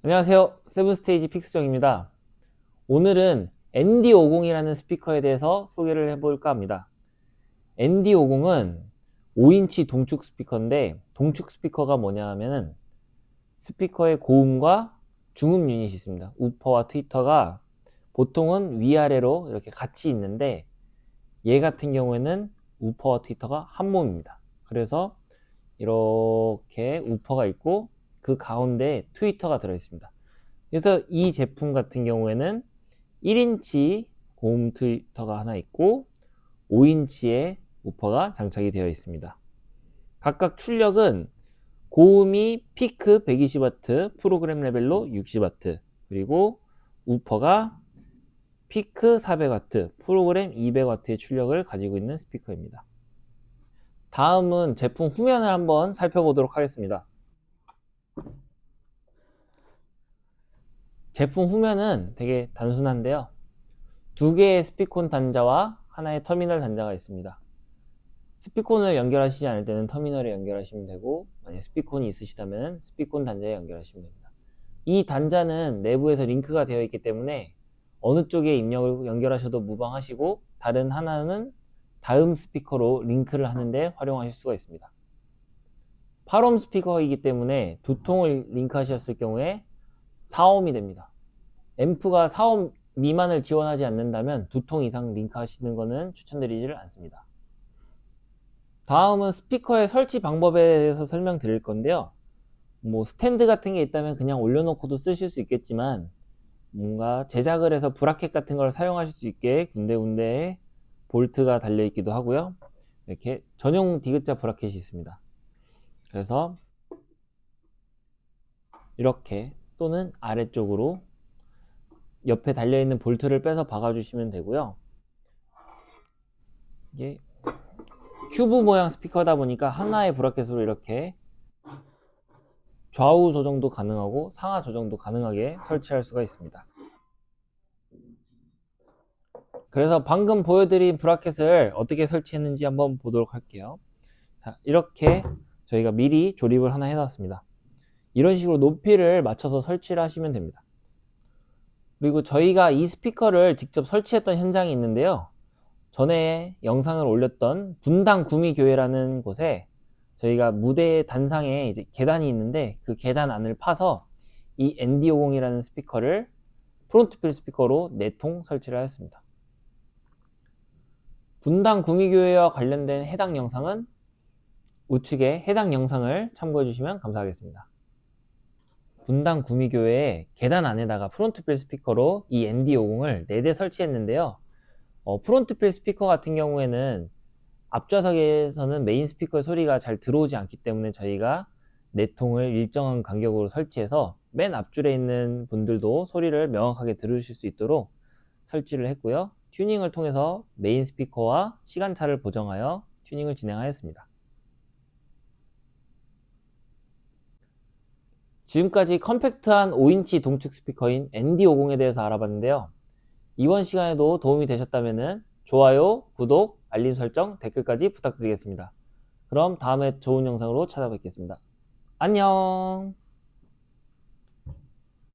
안녕하세요. 세븐스테이지 픽스정입니다. 오늘은 ND50이라는 스피커에 대해서 소개를 해볼까 합니다. ND50은 5인치 동축 스피커인데 동축 스피커가 뭐냐 하면은 스피커의 고음과 중음 유닛이 있습니다. 우퍼와 트위터가 보통은 위아래로 이렇게 같이 있는데 얘 같은 경우에는 우퍼와 트위터가 한 몸입니다. 그래서 이렇게 우퍼가 있고 그 가운데 트위터가 들어있습니다. 그래서 이 제품 같은 경우에는 1인치 고음 트위터가 하나 있고 5인치의 우퍼가 장착이 되어 있습니다. 각각 출력은 고음이 피크 120W, 프로그램 레벨로 60W, 그리고 우퍼가 피크 400W, 프로그램 200W의 출력을 가지고 있는 스피커입니다. 다음은 제품 후면을 한번 살펴보도록 하겠습니다. 제품 후면은 되게 단순한데요. 두 개의 스피콘 단자와 하나의 터미널 단자가 있습니다. 스피콘을 연결하시지 않을 때는 터미널에 연결하시면 되고 만약 스피콘이 있으시다면 스피콘 단자에 연결하시면 됩니다. 이 단자는 내부에서 링크가 되어 있기 때문에 어느 쪽에 입력을 연결하셔도 무방하시고 다른 하나는 다음 스피커로 링크를 하는데 활용하실 수가 있습니다. 8옴 스피커이기 때문에 두 통을 링크하셨을 경우에 4옴이 됩니다. 앰프가 4옴 미만을 지원하지 않는다면 두통 이상 링크 하시는 것은 추천드리지를 않습니다. 다음은 스피커의 설치 방법에 대해서 설명드릴 건데요. 뭐 스탠드 같은 게 있다면 그냥 올려놓고도 쓰실 수 있겠지만 뭔가 제작을 해서 브라켓 같은 걸 사용하실 수 있게 군데군데 볼트가 달려 있기도 하고요. 이렇게 전용 디귿자 브라켓이 있습니다. 그래서 이렇게 또는 아래쪽으로 옆에 달려있는 볼트를 빼서 박아주시면 되고요. 이게 큐브 모양 스피커다 보니까 하나의 브라켓으로 이렇게 좌우 조정도 가능하고 상하 조정도 가능하게 설치할 수가 있습니다. 그래서 방금 보여드린 브라켓을 어떻게 설치했는지 한번 보도록 할게요. 자, 이렇게 저희가 미리 조립을 하나 해놨습니다. 이런 식으로 높이를 맞춰서 설치를 하시면 됩니다. 그리고 저희가 이 스피커를 직접 설치했던 현장이 있는데요. 전에 영상을 올렸던 분당 구미교회라는 곳에 저희가 무대 단상에 이제 계단이 있는데 그 계단 안을 파서 이 ND50이라는 스피커를 프론트필 스피커로 4통 설치를 하였습니다. 분당 구미교회와 관련된 해당 영상은 우측에 해당 영상을 참고해 주시면 감사하겠습니다. 분당 구미교회에 계단 안에다가 프론트필 스피커로 이 ND50을 4대 설치했는데요. 어, 프론트필 스피커 같은 경우에는 앞좌석에서는 메인 스피커의 소리가 잘 들어오지 않기 때문에 저희가 4통을 일정한 간격으로 설치해서 맨 앞줄에 있는 분들도 소리를 명확하게 들으실 수 있도록 설치를 했고요. 튜닝을 통해서 메인 스피커와 시간차를 보정하여 튜닝을 진행하였습니다. 지금까지 컴팩트한 5인치 동축 스피커인 ND50에 대해서 알아봤는데요. 이번 시간에도 도움이 되셨다면 좋아요, 구독, 알림 설정, 댓글까지 부탁드리겠습니다. 그럼 다음에 좋은 영상으로 찾아뵙겠습니다. 안녕!